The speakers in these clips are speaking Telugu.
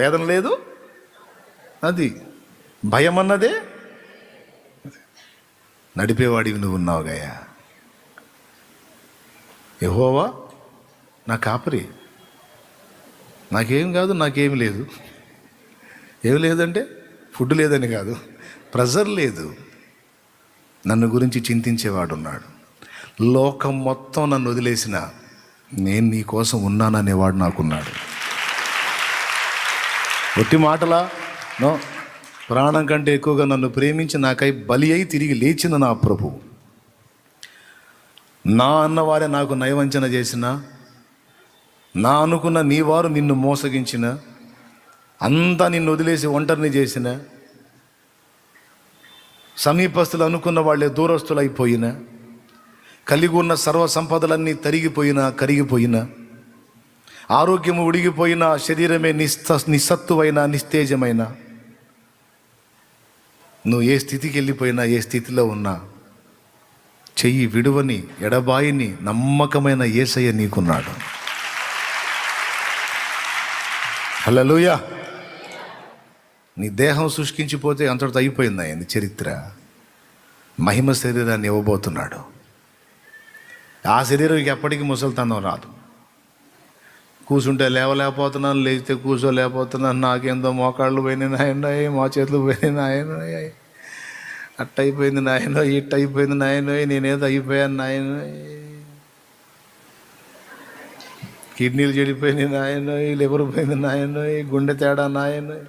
వేదన లేదు. అది భయం అన్నదే నడిపేవాడివి నువ్వు ఉన్నావు గయా. యహోవా నా కాపరి. నాకేం కాదు నాకేం లేదు. ఏం లేదంటే ఫుడ్ లేదని కాదు ప్రెజర్ లేదు. నన్ను గురించి చింతించేవాడు ఉన్నాడు లోకం మొత్తం నన్ను వదిలేసిన నేను నీ కోసం ఉన్నాననేవాడు నాకున్నాడు. ఒట్టి మాటల? నో. ప్రాణం కంటే ఎక్కువగా నన్ను ప్రేమించి నాకై బలి అయి తిరిగి లేచిన నా ప్రభు. నా అన్నవారే నాకు నయవంచన చేసిన నా అనుకున్న నీ వారు నిన్ను మోసగించిన అంతా నిన్ను వదిలేసి ఒంటరిని చేసిన సమీపస్తులు అనుకున్న వాళ్ళే దూరస్తులైపోయిన కలిగి ఉన్న సర్వ సంపదలన్నీ తరిగిపోయినా కరిగిపోయినా ఆరోగ్యము ఉడిగిపోయిన శరీరమే నిస్త నిస్సత్తువైన నిస్తేజమైన. నువ్వు ఏ స్థితికి వెళ్ళిపోయినా ఏ స్థితిలో ఉన్నా చెయ్యి విడువని ఎడబాయిని నమ్మకమైన ఏసయ్య నీకున్నాడు. హల్లెలూయా. నీ దేహం శుష్కించిపోతే అంతటితో అయిపోయింది ఆయన చరిత్ర. మహిమ శరీరాన్ని ఇవ్వబోతున్నాడు. ఆ శరీరం ఎప్పటికీ ముసలితనం రాదు. కూర్చుంటే లేవలేకపోతున్నాను లేచితే కూర్చోలేకపోతున్నాను. నాకేందో మోకాళ్ళు పోయినాయి నాయనోయ్ మా చేతులు పోయినాయి నాయనోయ్. అట్ట అయిపోయింది నాయనో ఇట్ట అయిపోయింది నాయనోయ్ నేనేదో అయిపోయాను నాయనోయ్. కిడ్నీలు చెడిపోయినాయి నాయనోయ్ లివర్ పోయింది నాయనోయ్ గుండె తేడా నాయనోయ్.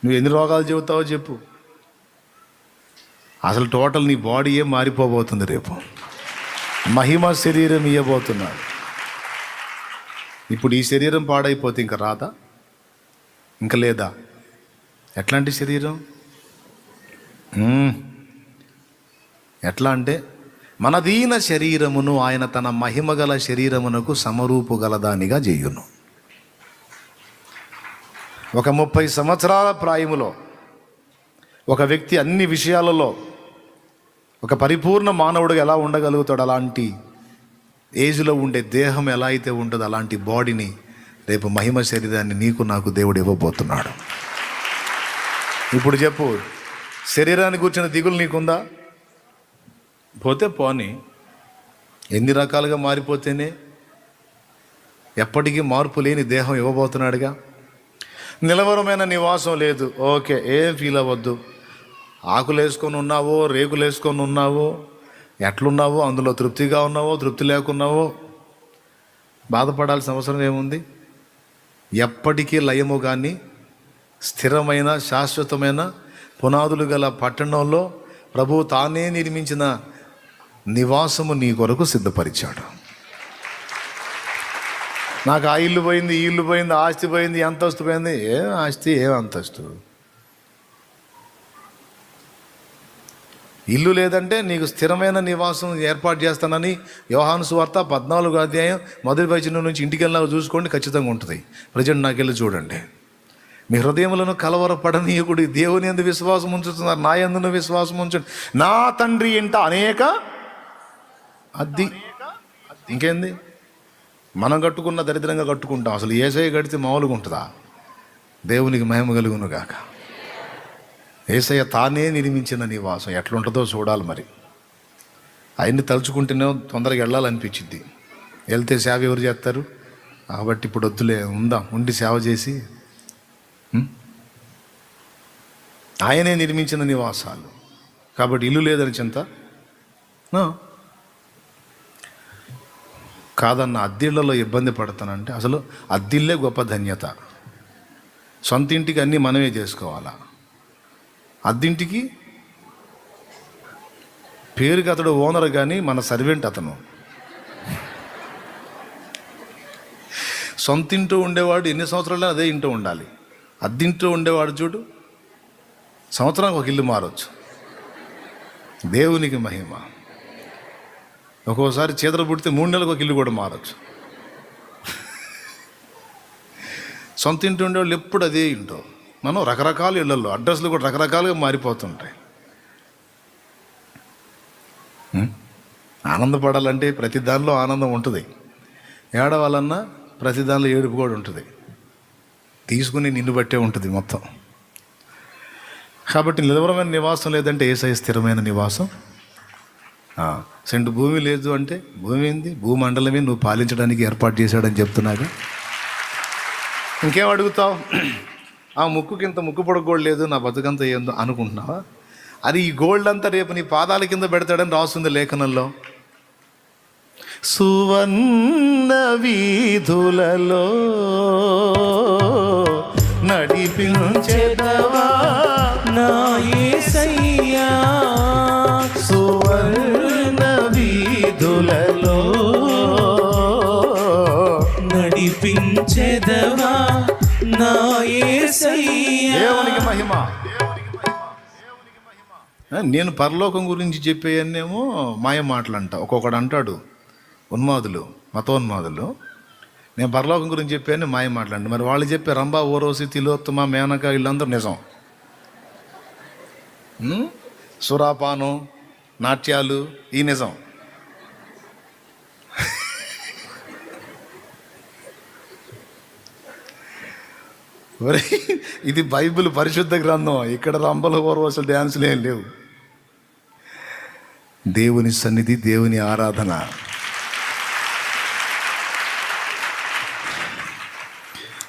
నువ్వు ఎన్ని రోగాలు చెబుతావో చెప్పు. అసలు టోటల్ నీ బాడీయే మారిపోబోతుంది రేపు. మహిమ శరీరం ఇవ్వబోతున్నాడు ఇప్పుడు ఈ శరీరం పాడైపోతే ఇంకా రాదా? ఇంకా లేదా? ఎట్లాంటి శరీరం? ఎట్లా అంటే మనదీన శరీరమును ఆయన తన మహిమగల శరీరమునకు సమరూపు గలదానిగా చేయును. ఒక ముప్పై సంవత్సరాల ప్రాయములో ఒక వ్యక్తి అన్ని విషయాలలో ఒక పరిపూర్ణ మానవుడు ఎలా ఉండగలుగుతాడు అలాంటి ఏజ్లో ఉండే దేహం ఎలా అయితే ఉంటుందో అలాంటి బాడీని రేపు మహిమ శరీరాన్ని నీకు నాకు దేవుడు ఇవ్వబోతున్నాడు. ఇప్పుడు చెప్పు శరీరాన్ని కూర్చున్న దిగులు నీకుందా? పోతే పోని. ఎన్ని రకాలుగా మారిపోతేనే ఎప్పటికీ మార్పు లేని దేహం ఇవ్వబోతున్నాడుగా? నిలవరమైన నివాసం లేదు. ఓకే ఏం ఫీల్ అవ్వద్దు. ఆకులు వేసుకొని ఉన్నావో రేకులు వేసుకొని ఉన్నావో ఎట్లున్నావో అందులో తృప్తిగా ఉన్నావో తృప్తి లేకున్నావో బాధపడాల్సిన అవసరం ఏముంది? ఎప్పటికీ లయము కానీ స్థిరమైన శాశ్వతమైన పునాదులు గల పట్టణంలో ప్రభు తానే నిర్మించిన నివాసము నీ కొరకు సిద్ధపరిచాడు. నాకు ఆ ఇల్లు పోయింది ఈ ఇల్లు పోయింది ఆస్తి పోయింది ఈ అంతస్తు పోయింది. ఏం ఆస్తి ఏం అంతస్తు? ఇల్లు లేదంటే నీకు స్థిరమైన నివాసం ఏర్పాటు చేస్తానని యోహాను సువార్త పద్నాలుగు అధ్యాయం మొదటి వచనం నుంచి ఇంటికి వెళ్ళినా చూసుకోండి ఖచ్చితంగా ఉంటుంది. ప్రజెంట్ నాకు వెళ్ళి చూడండి. మీ హృదయములను కలవరపడనీయకుడు దేవుని ఎందు విశ్వాసం ఉంచుతున్నారు నా ఎందును విశ్వాసం ఉంచండి నా తండ్రి ఇంట అనేక అద్ది. ఇంకేంది? మనం కట్టుకున్న దరిద్రంగా కట్టుకుంటాం. అసలు ఏసై కడితే మామూలుగా ఉంటుందా? దేవునికి మహిమ కలుగును గాక ఏసయ్య తానే నిర్మించిన నివాసం ఎట్లుంటుందో చూడాలి మరి. ఆయన్ని తలుచుకుంటేనే తొందరగా వెళ్ళాలనిపించింది వెళ్తే సేవ ఎవరు చేస్తారు? కాబట్టి ఇప్పుడు వద్దులే ఉందాం ఉండి సేవ చేసి ఆయనే నిర్మించిన నివాసాలు. కాబట్టి ఇల్లు లేదని చింత? కాదన్న అద్దిళ్ళలో ఇబ్బంది పడతానంటే అసలు అద్దిల్లే గొప్ప ధన్యత. సొంత ఇంటికి అన్నీ మనమే చేసుకోవాలా? అద్దింటికి పేరుకి అతడు ఓనర్ కానీ మన సర్వెంట్ అతను. సొంత ఇంటూ ఉండేవాడు ఎన్ని సంవత్సరాలు అదే ఇంటూ ఉండాలి. అద్దింటూ ఉండేవాడు చూడు సంవత్సరానికి ఒక ఇల్లు మారవచ్చు దేవునికి మహిమ. ఒక్కోసారి చేతులు పుడితే మూడు నెలలకు ఒక ఇల్లు కూడా మారచ్చు. సొంత ఇంటి ఉండేవాళ్ళు ఎప్పుడు అదే ఇంటో మనం రకరకాల ఇళ్ళలో అడ్రస్లు కూడా రకరకాలుగా మారిపోతుంటాయి. ఆనందపడాలంటే ప్రతి దానిలో ఆనందం ఉంటుంది. ఏడవాలన్నా ప్రతి దానిలో ఏడుపు కూడా ఉంటుంది. తీసుకుని నిన్ను బట్టే ఉంటుంది మొత్తం. కాబట్టి నిలవరమైన నివాసం లేదంటే ఏసై స్థిరమైన నివాసం? సెంటు భూమి లేదు అంటే భూమి ఏంది? భూమండలమే నువ్వు పాలించడానికి ఏర్పాటు చేశాడని చెప్తున్నాగా ఇంకేం అడుగుతావు? ఆ ముక్కుకి ఇంత ముక్కు పొడవు గోల్డ్ లేదు నా బతుకంతా ఏందో అనుకుంటున్నావా? అది ఈ గోల్డ్ అంతా రేపు నీ పాదాల కింద పెడతాడని రాస్తుంది లేఖనంలో. సువర్ణ వీధులలో నడిపించెదవా? నా సువర్ణ వీధులలో నడిపించెదవా? దేవునికి మహిమ. నేను పరలోకం గురించి చెప్పేయన్నేమో మాయ మాటలు అంట ఒక్కొక్కడు అంటాడు ఉన్మాదులు మతోన్మాదులు నేను పరలోకం గురించి చెప్పాను మాయ మాట్లాడి మరి వాళ్ళు చెప్పే రంభా ఓరోసి తిలోత్తమ మేనక వీళ్ళందరూ నిజం. సురాపానం నాట్యాలు ఈ నిజం. ఇది బైబిల్ పరిశుద్ధ గ్రంథం. ఇక్కడ రంభలు ఓర్వసలు డ్యాన్సులు ఏం లేవు. దేవుని సన్నిధి దేవుని ఆరాధన.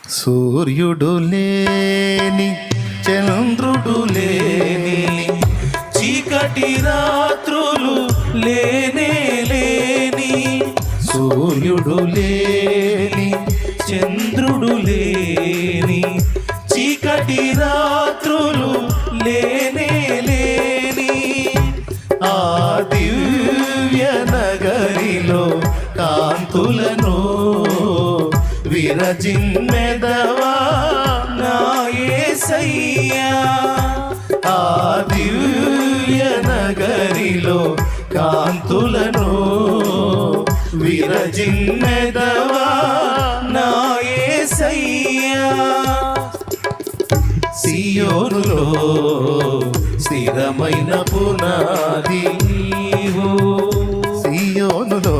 సూర్యుడు లేని చంద్రుడు లేని చీకటి రాత్రులు లేనే లేని సూర్యుడు లేని దివ్య నగరిలో కాంతులను విరజిమ్మెదవా నాయసయ్యా సియోనులో స్థిరమైన పునాది సియోనులో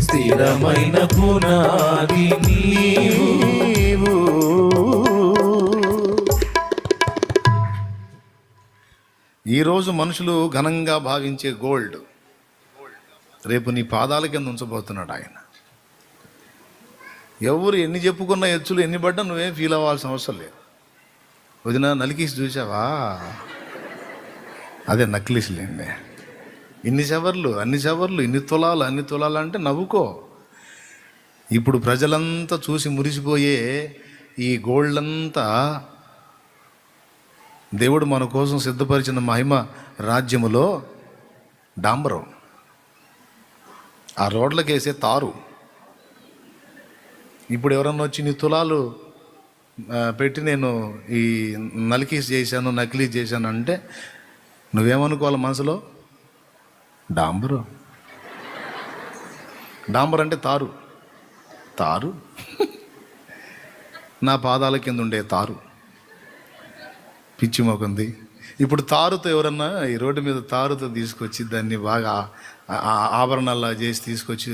స్థిరమైన పునాది మనుషులు ఘనంగా భావించే గోల్డ్ రేపు నీ పాదాల కింద ఉంచబోతున్నాడు ఆయన. ఎవరు ఎన్ని చెప్పుకున్న ఎచ్చులు ఎన్ని పడ్డా నువ్వేం ఫీల్ అవ్వాల్సిన అవసరం లేదు. వదిన నలికేసి చూసావా? అదే నక్లీసులేండి ఇన్ని చవర్లు అన్ని చవర్లు ఇన్ని తులాలు అన్ని తులాలు అంటే నవ్వుకో. ఇప్పుడు ప్రజలంతా చూసి మురిసిపోయే ఈ గోల్డ్ అంతా దేవుడు మన కోసం సిద్ధపరిచిన మహిమ రాజ్యములో డాంబరం. ఆ రోడ్లకేసే తారు. ఇప్పుడు ఎవరన్నా వచ్చి నీ తులాలు పెట్టి నేను ఈ నలికీస్ చేశాను నకిలీ చేశాను అంటే నువ్వేమనుకోవాలి మనసులో? డాంబరు. డాంబర్ అంటే తారు. తారు. నా పాదాల కింద ఉండే తారు. పిచ్చి మొకంది ఇప్పుడు తారుతో ఎవరన్నా ఈ రోడ్డు మీద తారుతో తీసుకొచ్చి దాన్ని బాగా ఆ- ఆభరణాల్లా చేసి తీసుకొచ్చి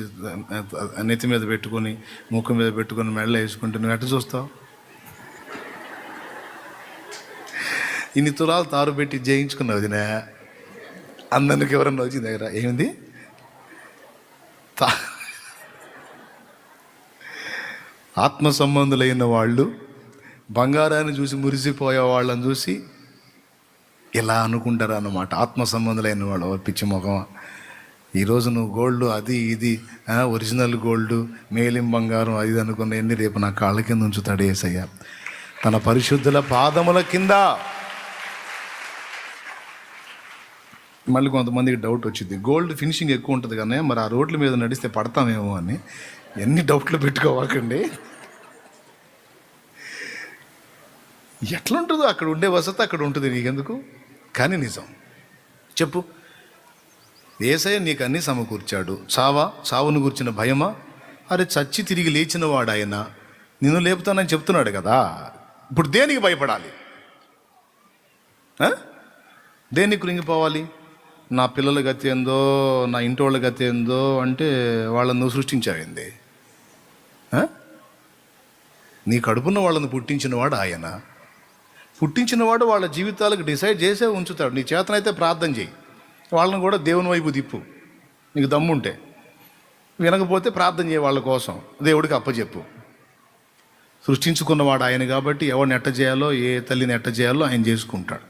నెత్తి మీద పెట్టుకొని ముక్కు మీద పెట్టుకొని మెడలో వేసుకుంటే నువ్వు ఎట్ట చూస్తావు? ఇన్ని తులాలు తారు పెట్టి జయించుకున్నావు వదినా. అందరికి ఎవరన్నా వచ్చి దగ్గర ఏమింది? తా ఆత్మ సంబంధులైన వాళ్ళు బంగారాన్ని చూసి మురిసిపోయే వాళ్ళని చూసి ఇలా అనుకుంటారు అన్నమాట. ఆత్మ సంబంధులైన వాళ్ళు పిచ్చి ముఖం. ఈరోజు నువ్వు గోల్డ్ అది ఇది ఒరిజినల్ గోల్డ్ మేలిం బంగారం అది అనుకున్న ఎన్ని రేపు నా కాళ్ళ కింద ఉంచుతాడు ఏసయ్య. తన పరిశుద్ధుల పాదముల కింద. మళ్ళీ కొంతమందికి డౌట్ వచ్చింది గోల్డ్ ఫినిషింగ్ ఎక్కువ ఉంటుంది కానీ మరి ఆ రోడ్ల మీద నడిస్తే పడతామేమో అని. ఎన్ని డౌట్లు పెట్టుకోవాకండి. ఎట్లుంటుందో అక్కడ ఉండే వసతి అక్కడ ఉంటుంది నీకెందుకు? కానీ నిజం. చెప్పు. ఏసయ్య నీకు అన్నీ సమకూర్చాడు. చావా చావును కూర్చిన భయమా? అరే చచ్చి తిరిగి లేచినవాడు ఆయన నిన్ను లేపుతానని చెప్తున్నాడు కదా. ఇప్పుడు దేనికి భయపడాలి? దేనికి కృంగిపోవాలి? నా పిల్లల గతి ఏందో నా ఇంటి వాళ్ళ గతి ఏందో అంటే వాళ్ళను నువ్వు సృష్టించావింది నీ కడుపున్న వాళ్ళను పుట్టించినవాడు ఆయన? పుట్టించినవాడు వాళ్ళ జీవితాలకు డిసైడ్ చేసే ఉంచుతాడు. నీ చేతనైతే ప్రార్థన చేయి. వాళ్ళని కూడా దేవుని వైపు తిప్పు. నీకు దమ్ముంటే. వినకపోతే ప్రార్థన చేయ వాళ్ళ కోసం. దేవుడికి అప్పచెప్పు. సృష్టించుకున్నవాడు ఆయన కాబట్టి ఎవరిని ఎట్ట చేయాలో ఏ తల్లిని ఎట్ట చేయాలో ఆయన చేసుకుంటాడు.